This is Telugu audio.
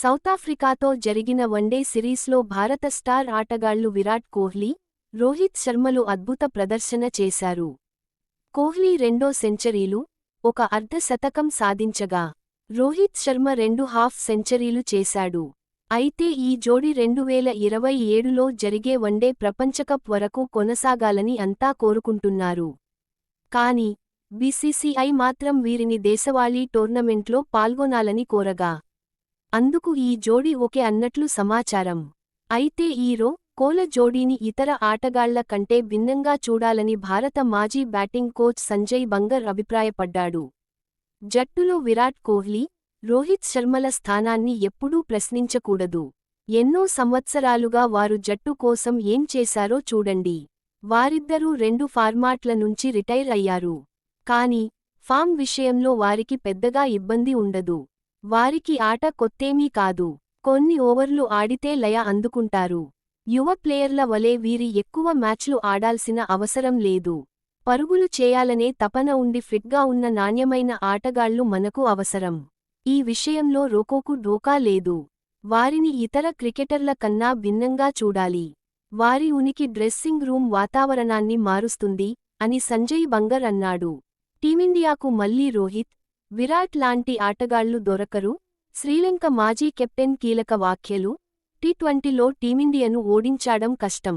సౌతాఫ్రికాతో జరిగిన వన్డే సిరీస్లో భారత స్టార్ ఆటగాళ్ళు విరాట్ కోహ్లీ రోహిత్ శర్మలు అద్భుత ప్రదర్శన చేశారు. కోహ్లీ రెండో సెంచరీలు ఒక అర్ధ శతకం సాధించగా రోహిత్ శర్మ రెండు హాఫ్ సెంచరీలు చేశాడు. అయితే ఈ జోడి రెండువేల ఇరవై ఏడులో జరిగే వన్డే ప్రపంచకప్ వరకు కొనసాగాలని అంతా కోరుకుంటున్నారు. కాని బీసీసీఐ మాత్రం వీరిని దేశవాళీ టోర్నమెంట్లో పాల్గొనాలని కోరగా అందుకు ఈ జోడి ఒకే అన్నట్లు సమాచారం. అయితే ఈరో కోల జోడీని ఇతర ఆటగాళ్ళ కంటే భిన్నంగా చూడాలని భారత మాజీ బ్యాటింగ్ కోచ్ సంజయ్ బంగర్ అభిప్రాయపడ్డాడు. జట్టులో విరాట్ కోహ్లీ రోహిత్ శర్మల స్థానాన్ని ఎప్పుడూ ప్రశ్నించకూడదు. ఎన్నో సంవత్సరాలుగా వారు జట్టు కోసం ఏం చేశారో చూడండి. వారిద్దరూ రెండు ఫార్మాట్ల నుంచి రిటైర్ అయ్యారు. కాని ఫామ్ విషయంలో వారికి పెద్దగా ఇబ్బంది ఉండదు. వారికి ఆట కొత్తేమీ కాదు. కొన్ని ఓవర్లు ఆడితే లయ అందుకుంటారు. యువ ప్లేయర్ల వలె వీరి ఎక్కువ మ్యాచ్లు ఆడాల్సిన అవసరం లేదు. పరుగులు చేయాలనే తపన ఉండి ఫిట్గా ఉన్న నాణ్యమైన ఆటగాళ్ళు మనకు అవసరం. ఈ విషయంలో రోకోకు ఢోకా లేదు. వారిని ఇతర క్రికెటర్ల కన్నా భిన్నంగా చూడాలి. వారి ఉనికి డ్రెస్సింగ్ రూమ్ వాతావరణాన్ని మారుస్తుంది అని సంజయ్ బంగర్ అన్నాడు. టీమిండియాకు మళ్ళీ రోహిత్ విరాట్ లాంటి ఆటగాళ్ళు దొరకరు. శ్రీలంక మాజీ కెప్టెన్ కీలక వ్యాఖ్యలు. టీ ట్వంటీలో టీమిండియాను ఓడించాడం కష్టం.